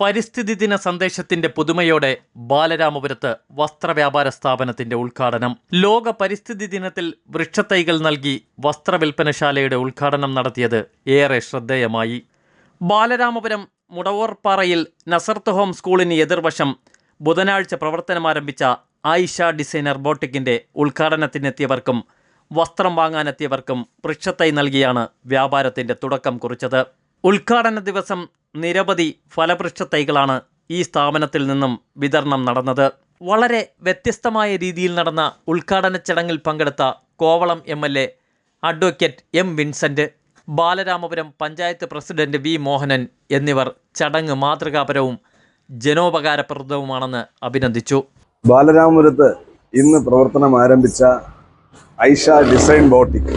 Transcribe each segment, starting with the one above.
പരിസ്ഥിതി ദിന സന്ദേശത്തിന്റെ പുതുമയോടെ ബാലരാമപുരത്ത് വസ്ത്രവ്യാപാര സ്ഥാപനത്തിന്റെ ഉദ്ഘാടനം. ലോക പരിസ്ഥിതി ദിനത്തിൽ വൃക്ഷത്തൈകൾ നൽകി വസ്ത്രവിൽപ്പനശാലയുടെ ഉദ്ഘാടനം നടത്തിയത് ഏറെ ശ്രദ്ധേയമായി. ബാലരാമപുരം മുടവോർപ്പാറയിൽ നസർത്ത് ഹോം സ്കൂളിന് എതിർവശം ബുധനാഴ്ച പ്രവർത്തനം ആരംഭിച്ച ആയിഷ ഡിസൈനർ ബോട്ടിക്കിന്റെ ഉദ്ഘാടനത്തിനെത്തിയവർക്കും വസ്ത്രം വാങ്ങാനെത്തിയവർക്കും വൃക്ഷത്തൈ നൽകിയാണ് വ്യാപാരത്തിന്റെ തുടക്കം കുറിച്ചത്. ഉദ്ഘാടന ദിവസം നിരവധി ഫലവൃക്ഷത്തൈകളാണ് ഈ സ്ഥാപനത്തിൽ നിന്നും വിതരണം നടന്നത്. വളരെ വ്യത്യസ്തമായ രീതിയിൽ നടന്ന ഉദ്ഘാടന ചടങ്ങിൽ പങ്കെടുത്ത Kovalam M L A advocate M Vincent Balaramapuram panchayat president V Mohanan എന്നിവർ ചടങ്ങ് മാതൃകാപരവും ജനോപകാരപ്രദവുമാണെന്ന് അഭിനന്ദിച്ചു. ബാലരാമപുരത്ത് ഇന്ന് പ്രവർത്തനം ആരംഭിച്ച ഐഷ ഡിസൈൻ ബോട്ടിക്.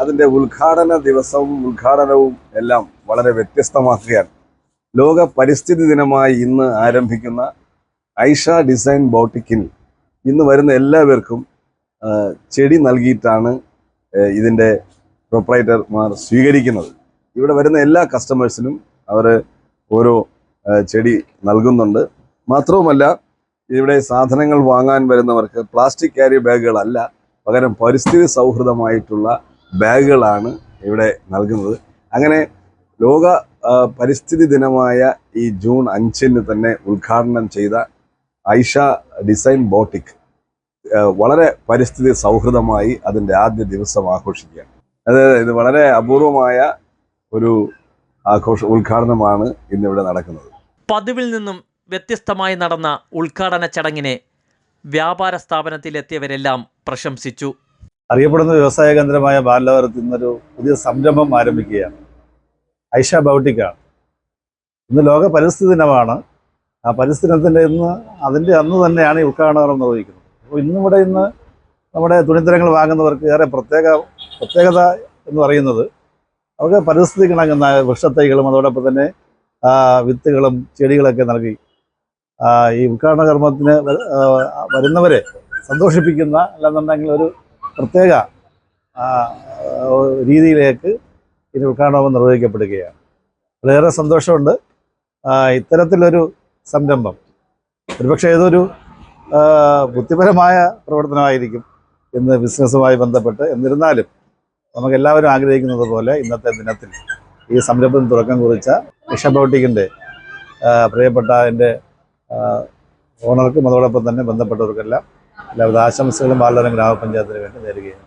അതിന്റെ ഉദ്ഘാടന ദിവസവും ഉദ്ഘാടനവും എല്ലാം വളരെ വ്യത്യസ്തമാക്കുകയാണ് ലോക പരിസ്ഥിതി ദിനമായി ഇന്ന് ആരംഭിക്കുന്ന ഐഷ ഡിസൈൻ ബോട്ടിക്കിൽ ഇന്ന് വരുന്ന എല്ലാവർക്കും ചെടി നൽകിയിട്ടാണ് ഇതിന്റെ പ്രൊപ്പറേറ്റർമാർ സ്വീകരിക്കുന്നത്. ഇവിടെ വരുന്ന എല്ലാ കസ്റ്റമേഴ്സിനും അവർ ഓരോ ചെടി നൽകുന്നുണ്ട്. മാത്രവുമല്ല ഇവിടെ സാധനങ്ങൾ വാങ്ങാൻ വരുന്നവർക്ക് പ്ലാസ്റ്റിക് ക്യാരി ബാഗുകളല്ല പകരം പരിസ്ഥിതി സൗഹൃദമായിട്ടുള്ള ബാഗുകളാണ് ഇവിടെ നൽകുന്നത്. അങ്ങനെ ലോക പരിസ്ഥിതി ദിനമായ ഈ ജൂൺ അഞ്ചിന് തന്നെ ഉദ്ഘാടനം ചെയ്ത ഐഷ ഡിസൈൻ ബോട്ടിക് വളരെ പരിസ്ഥിതി സൗഹൃദമായി അതിന്റെ ആദ്യ ദിവസം ആഘോഷിക്കുകയാണ്. അതായത് ഇത് വളരെ അപൂർവമായ ഒരു ആഘോഷ ഉദ്ഘാടനമാണ് ഇന്നിവിടെ നടക്കുന്നത്. പതിവിൽ നിന്നും വ്യത്യസ്തമായി നടന്ന ഉദ്ഘാടന ചടങ്ങിനെ വ്യാപാര സ്ഥാപനത്തിലെത്തിയവരെല്ലാം പ്രശംസിച്ചു. അറിയപ്പെടുന്ന വ്യവസായ കേന്ദ്രമായ ബാലവരത്തിൽ നിന്നൊരു പുതിയ സംരംഭം ആരംഭിക്കുകയാണ്. ഐഷ ബൗട്ടിക്കാണ് ഇന്ന് ലോക പരിസ്ഥിതി ദിനമാണ്. ആ പരിസ്ഥിതി ദിനത്തിന്റെ ഇന്ന് അതിന്റെ അന്ന് തന്നെയാണ് ഈ ഉദ്ഘാടനം നിർവഹിക്കുന്നത്. അപ്പോൾ ഇന്നിവിടെ ഇന്ന് നമ്മുടെ തുണിത്തരങ്ങൾ വാങ്ങുന്നവർക്ക് ഏറെ പ്രത്യേക പ്രത്യേകത എന്ന് പറയുന്നത് അവർക്ക് പരിസ്ഥിതി കിണങ്ങുന്ന വൃക്ഷത്തൈകളും അതോടൊപ്പം തന്നെ വിത്തുകളും ചെടികളൊക്കെ നൽകി ഈ ഉദ്ഘാടന കർമ്മത്തിന് വരുന്നവരെ സന്തോഷിപ്പിക്കുന്ന അല്ലെന്നുണ്ടെങ്കിൽ ഒരു പ്രത്യേക രീതിയിലേക്ക് ഇത് ഉദ്ഘാടനവും നിർവഹിക്കപ്പെടുകയാണ്. വളരെയേറെ സന്തോഷമുണ്ട്. ഇത്തരത്തിലൊരു സംരംഭം. ഒരുപക്ഷെ ഏതൊരു ബുദ്ധിപരമായ പ്രവർത്തനമായിരിക്കും ഇന്ന് ബിസിനസ്സുമായി ബന്ധപ്പെട്ട്. എന്നിരുന്നാലും നമുക്ക് എല്ലാവരും ആഗ്രഹിക്കുന്നത് പോലെ ഇന്നത്തെ ദിനത്തിൽ ഈ സംരംഭം തുടക്കം കുറിച്ച ഇഷബോട്ടിക്കിന്റെ പ്രിയപ്പെട്ട എന്റെ ഓണർക്കും അതോടൊപ്പം തന്നെ ബന്ധപ്പെട്ടവർക്കെല്ലാം എല്ലാവിധ ആശംസകളും ബാലതരം ഗ്രാമപഞ്ചായത്തിന് വേണ്ടി നേരുകയാണ്.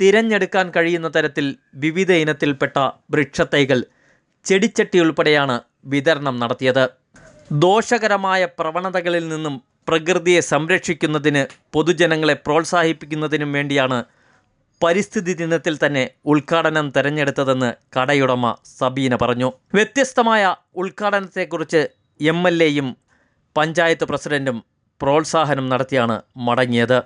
തിരഞ്ഞെടുക്കാൻ കഴിയുന്ന തരത്തിൽ വിവിധ ഇനത്തിൽപ്പെട്ട വൃക്ഷത്തൈകൾ ചെടിച്ചട്ടി ഉൾപ്പെടെയാണ് വിതരണം നടത്തിയത്. ദോഷകരമായ പ്രവണതകളിൽ നിന്നും പ്രകൃതിയെ സംരക്ഷിക്കുന്നതിന് പൊതുജനങ്ങളെ പ്രോത്സാഹിപ്പിക്കുന്നതിനും വേണ്ടിയാണ് പരിസ്ഥിതി ദിനത്തിൽ തന്നെ ഉദ്ഘാടനം തെരഞ്ഞെടുത്തതെന്ന് കടയുടമ സബീന പറഞ്ഞു. വ്യത്യസ്തമായ ഉദ്ഘാടനത്തെക്കുറിച്ച് എം എൽ എയും പഞ്ചായത്ത് പ്രസിഡന്റും പ്രോത്സാഹനം നടത്തിയാണ് മടങ്ങിയത്.